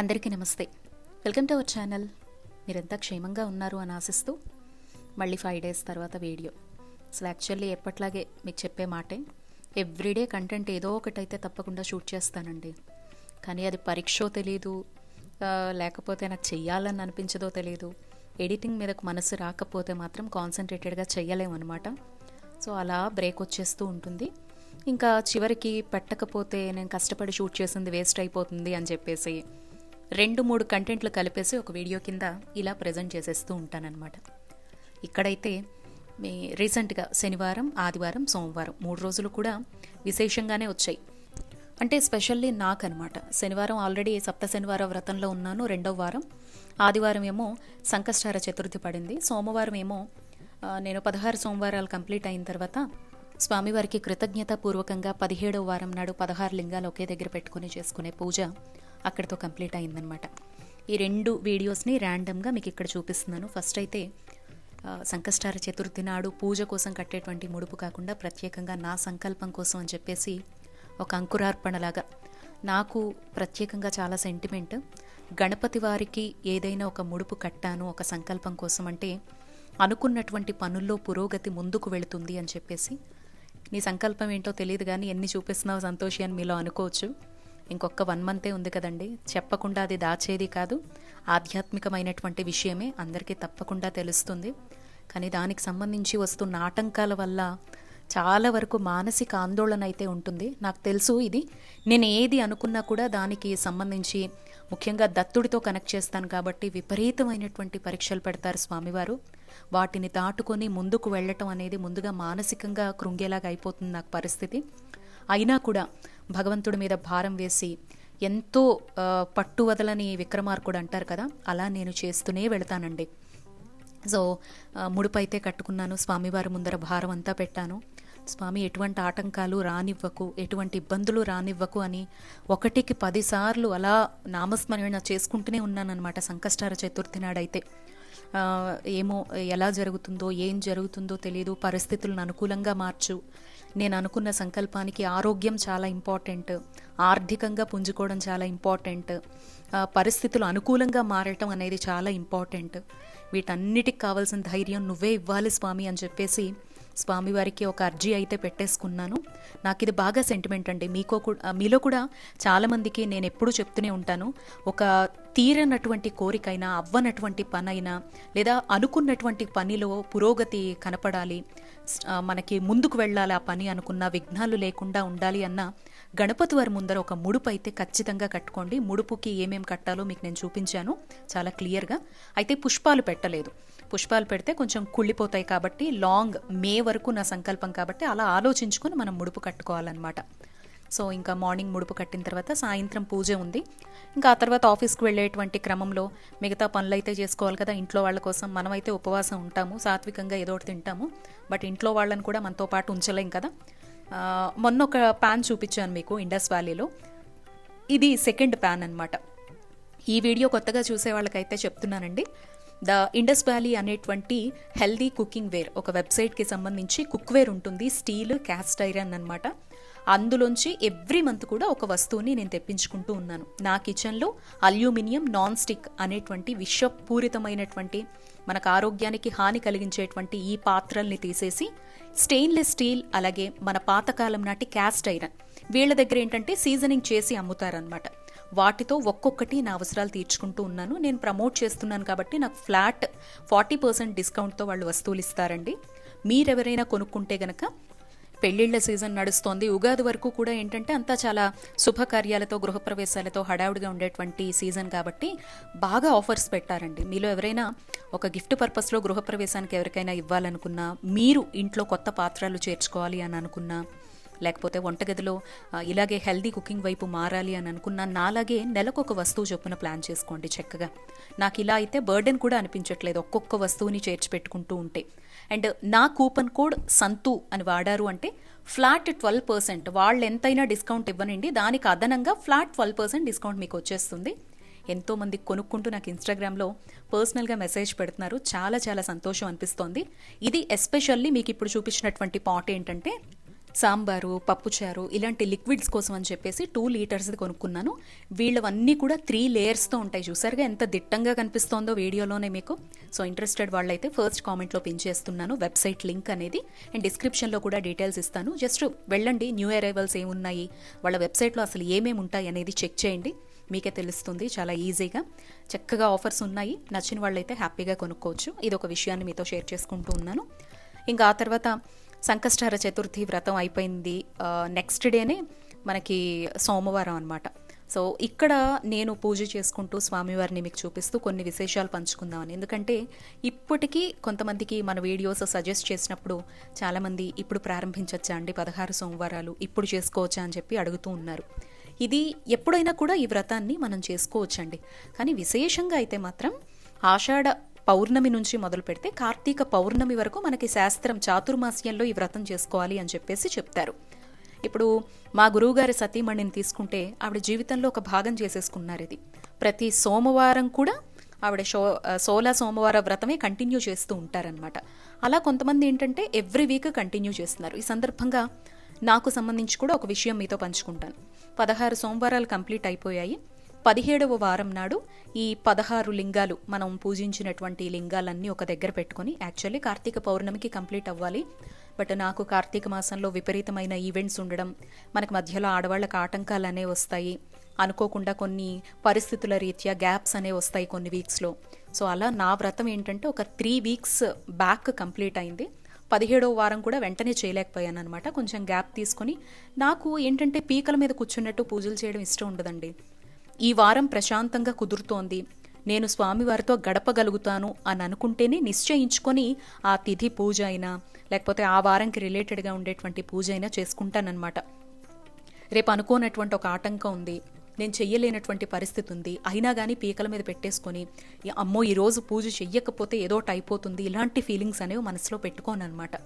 అందరికీ నమస్తే. Welcome to our channel. మీరంతా క్షేమంగా ఉన్నారు అని ఆశిస్తూ మళ్ళీ ఫైవ్ డేస్ తర్వాత వీడియో. అసలు యాక్చువల్లీ ఎప్పట్లాగే మీకు చెప్పే మాటే ఎవ్రీడే కంటెంట్ ఏదో ఒకటైతే తప్పకుండా షూట్ చేస్తానండి. కానీ అది పరీక్షో తెలియదు లేకపోతే నాకు చెయ్యాలని అనిపించదో తెలియదు ఎడిటింగ్ మీదకు మనసు రాకపోతే మాత్రం కాన్సన్ట్రేటెడ్గా చెయ్యలేమన్నమాట సో అలా బ్రేక్ వచ్చేస్తూ ఉంటుంది. ఇంకా చివరికి పెట్టకపోతే నేను కష్టపడి షూట్ చేసింది వేస్ట్ అయిపోతుంది అని చెప్పేసి రెండు మూడు కంటెంట్లు కలిపేసి ఒక వీడియో కింద ఇలా ప్రజెంట్ చేసేస్తూ ఉంటానన్నమాట. ఇక్కడైతే మీ రీసెంట్గా శనివారం ఆదివారం సోమవారం మూడు రోజులు కూడా విశేషంగానే వచ్చాయి. అంటే స్పెషల్లీ నాకు అనమాట శనివారం ఆల్రెడీ సప్త శనివార వ్రతంలో ఉన్నాను రెండవ వారం. ఆదివారం ఏమో సంకష్టార చతుర్థి పడింది. సోమవారం ఏమో నేను పదహారు సోమవారాలు కంప్లీట్ అయిన తర్వాత స్వామివారికి కృతజ్ఞతాపూర్వకంగా పదిహేడవ వారం నాడు పదహారు లింగాలు ఒకే దగ్గర పెట్టుకుని చేసుకునే పూజ అక్కడితో కంప్లీట్ అయిందనమాట ఈ రెండు వీడియోస్ని ర్యాండమ్గా మీకు ఇక్కడ చూపిస్తున్నాను. ఫస్ట్ అయితే సంకష్టార చతుర్థి నాడు పూజ కోసం కట్టేటువంటి ముడుపు కాకుండా ప్రత్యేకంగా నా సంకల్పం కోసం అని చెప్పేసి ఒక అంకురార్పణలాగా నాకు ప్రత్యేకంగా చాలా సెంటిమెంట్ గణపతి వారికి ఏదైనా ఒక ముడుపు కట్టాను ఒక సంకల్పం కోసం అంటే అనుకున్నటువంటి పనుల్లో పురోగతి ముందుకు వెళుతుంది అని చెప్పేసి. నీ సంకల్పం ఏంటో తెలియదు కానీ ఎన్ని చూపిస్తున్నావు సంతోషి అని మీలో అనుకోవచ్చు. ఇంకొక వన్ మంతే ఉంది కదండి. చెప్పకుండా అది దాచేది కాదు. ఆధ్యాత్మికమైనటువంటి విషయమే అందరికీ తప్పకుండా తెలుస్తుంది. కానీ దానికి సంబంధించి వస్తున్న ఆటంకాల వల్ల చాలా వరకు మానసిక ఆందోళన అయితే ఉంటుంది. నాకు తెలుసు ఇది. నేను ఏది అనుకున్నా కూడా దానికి సంబంధించి ముఖ్యంగా దత్తుడితో కనెక్ట్ చేస్తాను కాబట్టి విపరీతమైనటువంటి పరీక్షలు పెడతారు స్వామివారు. వాటిని దాటుకొని ముందుకు వెళ్ళటం అనేది ముందుగా మానసికంగా కృంగేలాగా అయిపోతుంది నాకు పరిస్థితి. అయినా కూడా భగవంతుడి మీద భారం వేసి ఎంతో పట్టు వదలని విక్రమార్కుడు అంటారు కదా అలా నేను చేస్తూనే వెళతానండి. సో ముడుపైతే కట్టుకున్నాను స్వామివారి ముందర భారం అంతా పెట్టాను. స్వామి ఎటువంటి ఆటంకాలు రానివ్వకు ఎటువంటి ఇబ్బందులు రానివ్వకు అని ఒకటికి పదిసార్లు అలా నామస్మరణ చేసుకుంటూనే ఉన్నానన్నమాట సంకష్టార చతుర్థి నాడైతే. ఏమో ఎలా జరుగుతుందో ఏం జరుగుతుందో తెలియదు పరిస్థితులను అనుకూలంగా మార్చు నేను అనుకున్న సంకల్పానికి ఆరోగ్యం చాలా ఇంపార్టెంట్. ఆర్థికంగా పుంజుకోవడం చాలా ఇంపార్టెంట్. పరిస్థితులు అనుకూలంగా మారటం అనేది చాలా ఇంపార్టెంట్. వీటన్నిటికి కావాల్సిన ధైర్యం నువ్వే ఇవ్వాలి స్వామి అని చెప్పేసి స్వామివారికి ఒక అర్జీ అయితే పెట్టేసుకున్నాను. నాకు ఇది బాగా సెంటిమెంట్ అండి. మీకో కూడా మీలో కూడా చాలామందికి నేను ఎప్పుడూ చెప్తూనే ఉంటాను. ఒక తీరనటువంటి కోరికైనా అవ్వనటువంటి పనైనా లేదా అనుకున్నటువంటి పనిలో పురోగతి కనపడాలి. మనకి ముందుకు వెళ్ళాలి ఆ పని అనుకున్న విఘ్నాలు లేకుండా ఉండాలి అన్న గణపతి వారి ముందర ఒక ముడుపు అయితే ఖచ్చితంగా కట్టుకోండి. ముడుపుకి ఏమేమి కట్టాలో మీకు నేను చూపించాను. చాలా క్లియర్గా. అయితే పుష్పాలు పెట్టలేదు. పుష్పాలు పెడితే కొంచెం కుళ్ళిపోతాయి కాబట్టి లాంగ్ మే వరకు నా సంకల్పం కాబట్టి అలా ఆలోచించుకొని మనం ముడుపు కట్టుకోవాలన్నమాట. సో ఇంకా మార్నింగ్ ముడుపు కట్టిన తర్వాత సాయంత్రం పూజ ఉంది. ఇంకా ఆ తర్వాత ఆఫీస్కి వెళ్ళేటువంటి క్రమంలో మిగతా పనులు అయితే చేసుకోవాలి కదా ఇంట్లో వాళ్ళ కోసం మనమైతే ఉపవాసం ఉంటాము సాత్వికంగా ఏదో ఒకటి తింటాము. బట్ ఇంట్లో వాళ్ళని కూడా మనతో పాటు ఉంచలేం కదా. మొన్న ఒక ప్యాన్ చూపించాను మీకు ఇండస్ వ్యాలీలో. ఇది సెకండ్ ప్యాన్ అనమాట ఈ వీడియో కొత్తగా చూసే వాళ్ళకైతే చెప్తున్నానండి. ద ఇండస్ వ్యాలీ అనేటువంటి హెల్దీ కుకింగ్ వేర్ ఒక వెబ్సైట్కి సంబంధించి కుక్ వేర్ ఉంటుంది స్టీల్ క్యాస్ట్ ఐరన్ అనమాట అందులోంచి ఎవ్రీ మంత్ కూడా ఒక వస్తువుని నేను తెప్పించుకుంటూ ఉన్నాను. నా కిచెన్లో అల్యూమినియం నాన్ స్టిక్ అనేటువంటి విషపూరితమైనటువంటి మనకు ఆరోగ్యానికి హాని కలిగించేటువంటి ఈ పాత్రల్ని తీసేసి స్టెయిన్లెస్ స్టీల్ అలాగే మన పాతకాలం నాటి క్యాస్ట్ ఐరన్ వీళ్ళ దగ్గర ఏంటంటే సీజనింగ్ చేసి అమ్ముతారనమాట వాటితో ఒక్కొక్కటి నా అవసరాలు తీర్చుకుంటూ ఉన్నాను. నేను ప్రమోట్ చేస్తున్నాను కాబట్టి నాకు ఫ్లాట్ ఫార్టీ పర్సెంట్ డిస్కౌంట్తో వాళ్ళు వస్తువులు ఇస్తారండి. మీరెవరైనా కొనుక్కుంటే గనక పెళ్ళిళ్ళ సీజన్ నడుస్తోంది. ఉగాది వరకు కూడా ఏంటంటే అంతా చాలా శుభకార్యాలతో గృహప్రవేశాలతో హడావుడిగా ఉండేటువంటి సీజన్ కాబట్టి బాగా ఆఫర్స్ పెట్టారండి. మీలో ఎవరైనా ఒక గిఫ్ట్ పర్పస్లో గృహప్రవేశానికి ఎవరికైనా ఇవ్వాలనుకున్నా మీరు ఇంట్లో కొత్త పాత్రలు చేర్చుకోవాలి అని అనుకున్నా లేకపోతే వంటగదిలో ఇలాగే హెల్దీ కుకింగ్ వైపు మారాలి అని అనుకున్న నాలాగే నెలకు ఒక వస్తువు చొప్పున ప్లాన్ చేసుకోండి చక్కగా. నాకు ఇలా అయితే బర్డెన్ కూడా అనిపించట్లేదు ఒక్కొక్క వస్తువుని చేర్చి పెట్టుకుంటూ ఉంటే. అండ్ నా కూపన్ కోడ్ సంతు అని వాడారు అంటే ఫ్లాట్ ట్వెల్వ్ పర్సెంట్. వాళ్ళు ఎంతైనా డిస్కౌంట్ ఇవ్వనండి. దానికి అదనంగా ఫ్లాట్ ట్వెల్వ్ పర్సెంట్ డిస్కౌంట్ మీకు వచ్చేస్తుంది. ఎంతోమంది కొనుక్కుంటూ నాకు ఇన్స్టాగ్రామ్లో పర్సనల్గా మెసేజ్ పెడుతున్నారు. చాలా చాలా సంతోషం అనిపిస్తోంది. ఇది ఎస్పెషల్లీ మీకు ఇప్పుడు చూపించినటువంటి పాట్ ఏంటంటే సాంబారు పప్పుచారు ఇలాంటి లిక్విడ్స్ కోసం అని చెప్పేసి టూ లీటర్స్ది కొనుక్కున్నాను. వీళ్ళవన్నీ కూడా త్రీ లేయర్స్తో ఉంటాయి. చూసారుగా ఎంత దిట్టంగా కనిపిస్తోందో వీడియోలోనే మీకు. సో ఇంట్రెస్టెడ్ వాళ్ళైతే ఫస్ట్ కామెంట్లో పిన్ చేస్తున్నాను వెబ్సైట్ లింక్ అనేది. అండ్ డిస్క్రిప్షన్లో కూడా డీటెయిల్స్ ఇస్తాను. జస్ట్ వెళ్ళండి న్యూ అరైవల్స్ ఏమున్నాయి వాళ్ళ వెబ్సైట్లో అసలు ఏమేమి ఉంటాయి అనేది చెక్ చేయండి. మీకే తెలుస్తుంది చాలా ఈజీగా చక్కగా ఆఫర్స్ ఉన్నాయి. నచ్చిన వాళ్ళైతే హ్యాపీగా కొనుక్కోవచ్చు. ఇది ఒక విషయాన్ని మీతో షేర్ చేసుకుంటూ ఉన్నాను. ఇంకా ఆ తర్వాత సంకష్టహర చతుర్థి వ్రతం అయిపోయింది. నెక్స్ట్ డేనే మనకి సోమవారం అనమాట సో ఇక్కడ నేను పూజ చేసుకుంటూ స్వామివారిని మీకు చూపిస్తూ కొన్ని విశేషాలు పంచుకుందామని. ఎందుకంటే ఇప్పటికీ కొంతమందికి మన వీడియోస్ సజెస్ట్ చేసినప్పుడు చాలామంది ఇప్పుడు ప్రారంభించవచ్చా అండి? పదహారు సోమవారాలు ఇప్పుడు చేసుకోవచ్చా అని చెప్పి అడుగుతూ ఉన్నారు. ఇది ఎప్పుడైనా కూడా ఈ వ్రతాన్ని మనం చేసుకోవచ్చండి. కానీ విశేషంగా అయితే మాత్రం ఆషాఢ పౌర్ణమి నుంచి మొదలు పెడితే కార్తీక పౌర్ణమి వరకు మనకి శాస్త్రం చాతుర్మాస్యంలో ఈ వ్రతం చేసుకోవాలి అని చెప్పేసి చెప్తారు. ఇప్పుడు మా గురువుగారి సతీమణిని తీసుకుంటే ఆవిడ జీవితంలో ఒక భాగం చేసేసుకున్నారు ఇది. ప్రతి సోమవారం కూడా ఆవిడ షో సోలా సోమవార వ్రతమే కంటిన్యూ చేస్తూ ఉంటారనమాట అలా కొంతమంది ఏంటంటే ఎవ్రీ వీక్ కంటిన్యూ చేస్తున్నారు. ఈ సందర్భంగా నాకు సంబంధించి కూడా ఒక విషయం మీతో పంచుకుంటాను. పదహారు సోమవారాలు కంప్లీట్ అయిపోయాయి. పదిహేడవ వారం నాడు ఈ పదహారు లింగాలు మనం పూజించినటువంటి లింగాలన్నీ ఒక దగ్గర పెట్టుకొని యాక్చువల్లీ కార్తీక పౌర్ణమికి కంప్లీట్ అవ్వాలి. బట్ నాకు కార్తీక మాసంలో విపరీతమైన ఈవెంట్స్ ఉండడం మనకు మధ్యలో ఆడవాళ్ళకి ఆటంకాలు అనేవి వస్తాయి. అనుకోకుండా కొన్ని పరిస్థితుల రీత్యా గ్యాప్స్ అనే వస్తాయి కొన్ని వీక్స్లో సో అలా నా వ్రతం ఏంటంటే ఒక త్రీ వీక్స్ బ్యాక్ కంప్లీట్ అయింది. పదిహేడవ వారం కూడా వెంటనే చేయలేకపోయాను అనమాట కొంచెం గ్యాప్ తీసుకొని నాకు ఏంటంటే పీకల మీద కూర్చున్నట్టు పూజలు చేయడం ఇష్టం ఉండదండి. ఈ వారం ప్రశాంతంగా కుదురుతోంది. నేను స్వామివారితో గడపగలుగుతాను అని అనుకుంటేనే నిశ్చయించుకొని ఆ తిథి పూజ అయినా లేకపోతే ఆ వారంకి రిలేటెడ్గా ఉండేటువంటి పూజ అయినా చేసుకుంటానన్నమాట. రేపు అనుకోనటువంటి ఒక ఆటంకం ఉంది. నేను చెయ్యలేనటువంటి పరిస్థితి ఉంది. అయినా కానీ పీకల మీద పెట్టేసుకొని అమ్మో ఈరోజు పూజ చెయ్యకపోతే ఏదోటి అయిపోతుంది. ఇలాంటి ఫీలింగ్స్ అనేవి మనసులో పెట్టుకోను అనమాట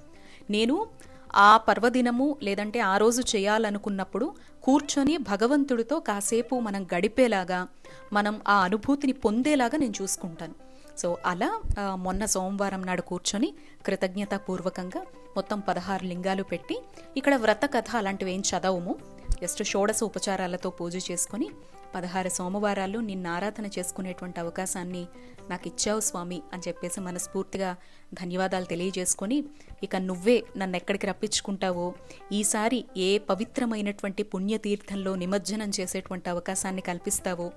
నేను ఆ పర్వదినము లేదంటే ఆ రోజు చేయాలనుకున్నప్పుడు కూర్చొని భగవంతుడితో కాసేపు మనం గడిపేలాగా మనం ఆ అనుభూతిని పొందేలాగా నేను చూసుకుంటాను. సో అలా మొన్న సోమవారం నాడు కూర్చొని కృతజ్ఞతాపూర్వకంగా మొత్తం పదహారు లింగాలు పెట్టి ఇక్కడ వ్రత కథ అలాంటివి ఏం చదవము. జస్ట్ షోడశ ఉపచారాలతో పూజ చేసుకొని పదహారు సోమవారాలు నిన్న ఆరాధన చేసుకునేటువంటి అవకాశాన్ని నాకు ఇచ్చావు స్వామి అని చెప్పేసి మనస్ఫూర్తిగా ధన్యవాదాలు తెలియజేసుకొని ఇక నువ్వే నన్ను ఎక్కడికి రప్పించుకుంటావో ఈసారి ఏ పవిత్రమైనటువంటి పుణ్యతీర్థంలో నిమజ్జనం చేసేటువంటి అవకాశాన్ని కల్పిస్తావో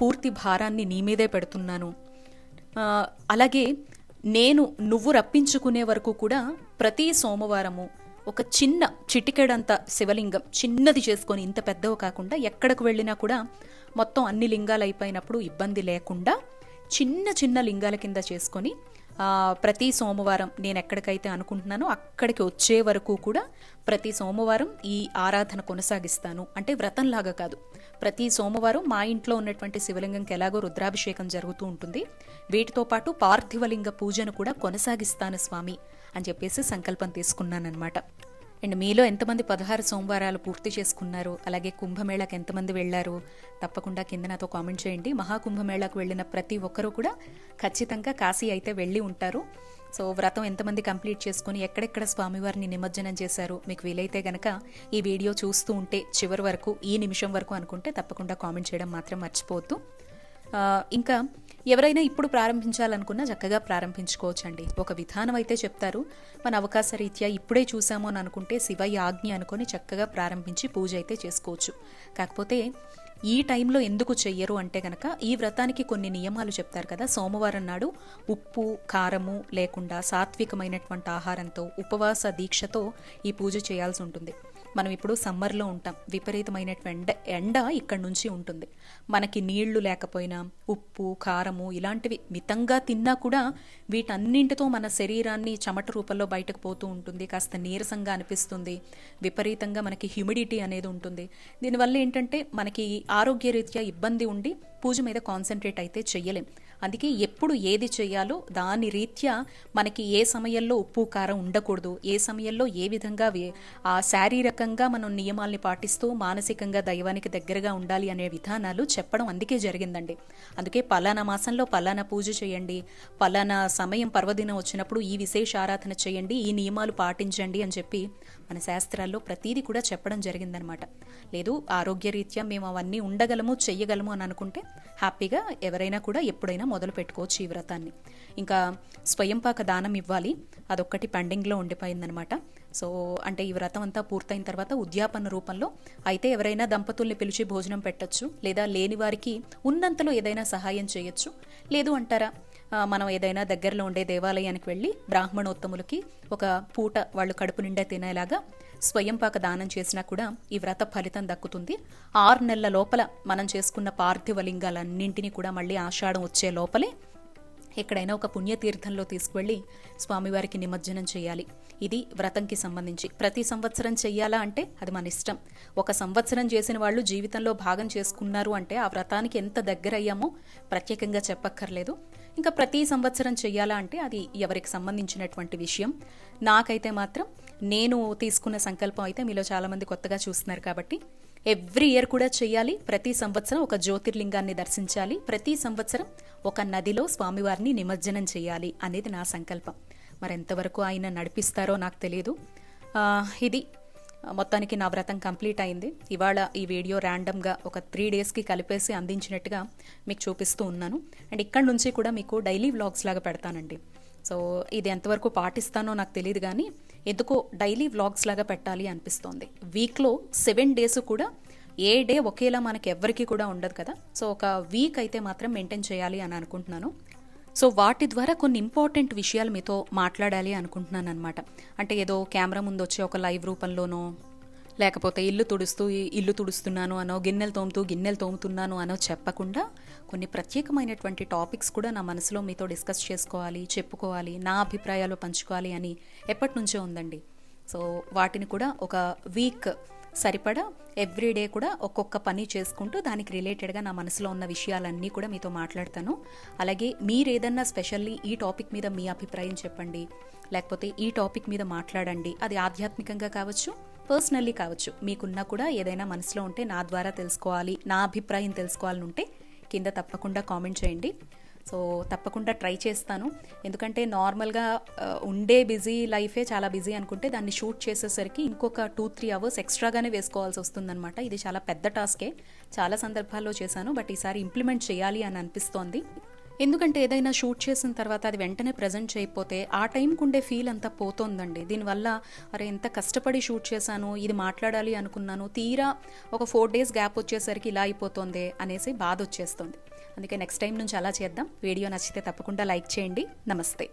పూర్తి భారాన్ని నీ మీదే పెడుతున్నాను. అలాగే నేను నువ్వు రప్పించుకునే వరకు కూడా ప్రతి సోమవారము ఒక చిన్న చిటికెడంత శివలింగం చిన్నది చేసుకొని ఇంత పెద్దవి కాకుండా ఎక్కడికి వెళ్ళినా కూడా మొత్తం అన్ని లింగాలు అయిపోయినప్పుడు ఇబ్బంది లేకుండా చిన్న చిన్న లింగాల కింద చేసుకొని ప్రతి సోమవారం నేను ఎక్కడికైతే అనుకుంటున్నానో అక్కడికి వచ్చే వరకు కూడా ప్రతి సోమవారం ఈ ఆరాధన కొనసాగిస్తాను. అంటే వ్రతంలాగా కాదు. ప్రతి సోమవారం మా ఇంట్లో ఉన్నటువంటి శివలింగంకి ఎలాగో రుద్రాభిషేకం జరుగుతూ ఉంటుంది. వీటితో పాటు పార్థివలింగ పూజను కూడా కొనసాగిస్తాను స్వామి అని చెప్పేసి సంకల్పం తీసుకున్నానమాట అండ్ మీలో ఎంతమంది పదహారు సోమవారాలు పూర్తి చేసుకున్నారు? అలాగే కుంభమేళాకి ఎంతమంది వెళ్ళారు? తప్పకుండా కింద నాతో కామెంట్ చేయండి. మహాకుంభమేళాకు వెళ్ళిన ప్రతి ఒక్కరూ కూడా ఖచ్చితంగా కాశీ అయితే వెళ్ళి ఉంటారు. సో వ్రతం ఎంతమంది కంప్లీట్ చేసుకుని ఎక్కడెక్కడ స్వామివారిని నిమజ్జనం చేశారు మీకు వీలైతే గనక ఈ వీడియో చూస్తూ ఉంటే చివరి వరకు ఈ నిమిషం వరకు అనుకుంటే తప్పకుండా కామెంట్ చేయడం మాత్రం మర్చిపోవద్దు. ఇంకా ఎవరైనా ఇప్పుడు ప్రారంభించాలనుకున్నా చక్కగా ప్రారంభించుకోవచ్చండి. ఒక విధానం అయితే చెప్తారు. మన అవకాశ రీత్యా ఇప్పుడే చూసాము అని అనుకుంటే శివయ్య ఆజ్ఞ అనుకొని చక్కగా ప్రారంభించి పూజ అయితే చేసుకోవచ్చు. కాకపోతే ఈ టైంలో ఎందుకు చెయ్యరు అంటే గనక ఈ వ్రతానికి కొన్ని నియమాలు చెప్తారు కదా. సోమవారం నాడు ఉప్పు కారము లేకుండా సాత్వికమైనటువంటి ఆహారంతో ఉపవాస దీక్షతో ఈ పూజ చేయాల్సి ఉంటుంది. మనం ఇప్పుడు సమ్మర్లో ఉంటాం. విపరీతమైనటువంటి ఎండ ఇక్కడ నుంచి ఉంటుంది. మనకి నీళ్ళు లేకపోయినా ఉప్పు కారము ఇలాంటివి మితంగా తిన్నా కూడా వీటన్నింటితో మన శరీరాన్ని చెమట రూపంలో బయటకు పోతూ ఉంటుంది. కాస్త నీరసంగా అనిపిస్తుంది. విపరీతంగా మనకి హ్యూమిడిటీ అనేది ఉంటుంది. దీనివల్ల ఏంటంటే మనకి ఆరోగ్యరీత్యా ఇబ్బంది ఉండి పూజ మీద కాన్సన్ట్రేట్ అయితే చెయ్యలేం. అందుకే ఎప్పుడు ఏది చేయాలో దాని రీత్యా మనకి ఏ సమయంలో ఉప్పు కారం ఉండకూడదు. ఏ సమయంలో ఏ విధంగా ఆ శారీరకంగా మనం నియమాల్ని పాటిస్తూ మానసికంగా దైవానికి దగ్గరగా ఉండాలి అనే విధానాలు చెప్పడం అందుకే జరిగిందండి. అందుకే పలానా మాసంలో పలానా పూజ చేయండి. పలానా సమయం పర్వదినం వచ్చినప్పుడు ఈ విశేష ఆరాధన చేయండి. ఈ నియమాలు పాటించండి అని చెప్పి మన శాస్త్రాల్లో ప్రతీది కూడా చెప్పడం జరిగిందనమాట. లేదు ఆరోగ్యరీత్యా మేము అవన్నీ ఉండగలము చెయ్యగలము అని అనుకుంటే హ్యాపీగా ఎవరైనా కూడా ఎప్పుడైనా మొదలు పెట్టుకోవచ్చు ఈ వ్రతాన్ని. ఇంకా స్వయంపాక దానం ఇవ్వాలి అదొక్కటి పెండింగ్లో ఉండిపోయిందనమాట. సో అంటే ఈ వ్రతం అంతా పూర్తయిన తర్వాత ఉద్యాపన రూపంలో అయితే ఎవరైనా దంపతుల్ని పిలిచి భోజనం పెట్టచ్చు లేదా లేని వారికి ఉన్నంతలో ఏదైనా సహాయం చేయొచ్చు. లేదు అంటారా మనం ఏదైనా దగ్గరలో ఉండే దేవాలయానికి వెళ్ళి బ్రాహ్మణోత్తములకి ఒక పూట వాళ్ళు కడుపు నిండా తినేలాగా స్వయంపాక దానం చేసినా కూడా ఈ వ్రత ఫలితం దక్కుతుంది. ఆరు నెలల లోపల మనం చేసుకున్న పార్థివ లింగాలన్నింటినీ కూడా మళ్ళీ ఆషాఢం వచ్చే లోపలే ఎక్కడైనా ఒక పుణ్యతీర్థంలో తీసుకువెళ్ళి స్వామివారికి నిమజ్జనం చేయాలి. ఇది వ్రతంకి సంబంధించి. ప్రతి సంవత్సరం చెయ్యాలా అంటే అది మన ఇష్టం. ఒక సంవత్సరం చేసిన వాళ్ళు జీవితంలో భాగం చేసుకున్నారు అంటే ఆ వ్రతానికి ఎంత దగ్గర అయ్యామో ప్రత్యేకంగా చెప్పక్కర్లేదు. ఇంకా ప్రతి సంవత్సరం చెయ్యాలా అంటే అది ఎవరికి సంబంధించినటువంటి విషయం. నాకైతే మాత్రం నేను తీసుకున్న సంకల్పం అయితే మీలో చాలామంది కొత్తగా చూస్తున్నారు కాబట్టి ఎవ్రీ ఇయర్ కూడా చేయాలి ప్రతి సంవత్సరం ఒక జ్యోతిర్లింగాన్ని దర్శించాలి. ప్రతి సంవత్సరం ఒక నదిలో స్వామివారిని నిమజ్జనం చేయాలి అనేది నా సంకల్పం. మరి ఎంతవరకు ఆయన నడిపిస్తారో నాకు తెలియదు ఇది మొత్తానికి నా వ్రతం కంప్లీట్ అయింది. ఇవాళ ఈ వీడియో ర్యాండమ్గా ఒక త్రీ డేస్కి కలిపేసి అందించినట్టుగా మీకు చూపిస్తూ ఉన్నాను. అండ్ ఇక్కడ నుంచి కూడా మీకు డైలీ వ్లాగ్స్ లాగా పెడతానండి. సో ఇది ఎంతవరకు పాటిస్తానో నాకు తెలియదు కానీ ఎందుకో డైలీ వ్లాగ్స్ లాగా పెట్టాలి అనిపిస్తోంది. వీక్లో సెవెన్ డేస్ కూడా ఏ డే ఒకేలా మనకి ఎవ్వరికి కూడా ఉండదు కదా. సో ఒక వీక్ అయితే మాత్రం మెయింటైన్ చేయాలి అని అనుకుంటున్నాను. సో వాటి ద్వారా కొన్ని ఇంపార్టెంట్ విషయాలు మీతో మాట్లాడాలి అనుకుంటున్నాను అనమాట అంటే ఏదో కెమెరా ముందు వచ్చే ఒక లైవ్ రూపంలోనో లేకపోతే ఇల్లు తుడుస్తూ ఇల్లు తుడుస్తున్నాను అనో గిన్నెలు తోముతూ గిన్నెలు తోముతున్నాను అనో చెప్పకుండా కొన్ని ప్రత్యేకమైనటువంటి టాపిక్స్ కూడా నా మనసులో మీతో డిస్కస్ చేసుకోవాలి చెప్పుకోవాలి నా అభిప్రాయాలు పంచుకోవాలి అని ఎప్పటి నుంచో ఉందండి. సో వాటిని కూడా ఒక వీక్ సరిపడా ఎవ్రీడే కూడా ఒక్కొక్క పని చేసుకుంటూ దానికి రిలేటెడ్గా నా మనసులో ఉన్న విషయాలన్నీ కూడా మీతో మాట్లాడతాను. అలాగే మీరు ఏదన్నా స్పెషల్లీ ఈ టాపిక్ మీద మీ అభిప్రాయం చెప్పండి. లేకపోతే ఈ టాపిక్ మీద మాట్లాడండి. అది ఆధ్యాత్మికంగా కావచ్చు పర్సనల్లీ కావచ్చు. మీకున్నా కూడా ఏదైనా మనసులో ఉంటే నా ద్వారా తెలుసుకోవాలి నా అభిప్రాయం తెలుసుకోవాలని ఉంటే కింద తప్పకుండా కామెంట్ చేయండి. సో తప్పకుండా ట్రై చేస్తాను. ఎందుకంటే నార్మల్గా ఉండే బిజీ లైఫే చాలా బిజీ అనుకుంటే దాన్ని షూట్ చేసేసరికి ఇంకొక టూ త్రీ అవర్స్ ఎక్స్ట్రాగానే వేసుకోవాల్సి వస్తుందన్నమాట. ఇది చాలా పెద్ద టాస్కే. చాలా సందర్భాల్లో చేశాను బట్ ఈసారి ఇంప్లిమెంట్ చేయాలి అని అనిపిస్తోంది. ఎందుకంటే ఏదైనా షూట్ చేసిన తర్వాత అది వెంటనే ప్రజెంట్ చేయకపోతే ఆ టైంకి ఉండే ఫీల్ అంతా పోతోందండి. దీనివల్ల అరే ఎంత కష్టపడి షూట్ చేశాను ఇది మాట్లాడాలి అనుకున్నాను తీరా ఒక ఫోర్ డేస్ గ్యాప్ వచ్చేసరికి ఇలా అయిపోతుంది అనేసి బాధ వచ్చేస్తుంది. అందుకే నెక్స్ట్ టైం నుంచి అలా చేద్దాం. వీడియో నచ్చితే తప్పకుండా లైక్ చేయండి. నమస్తే.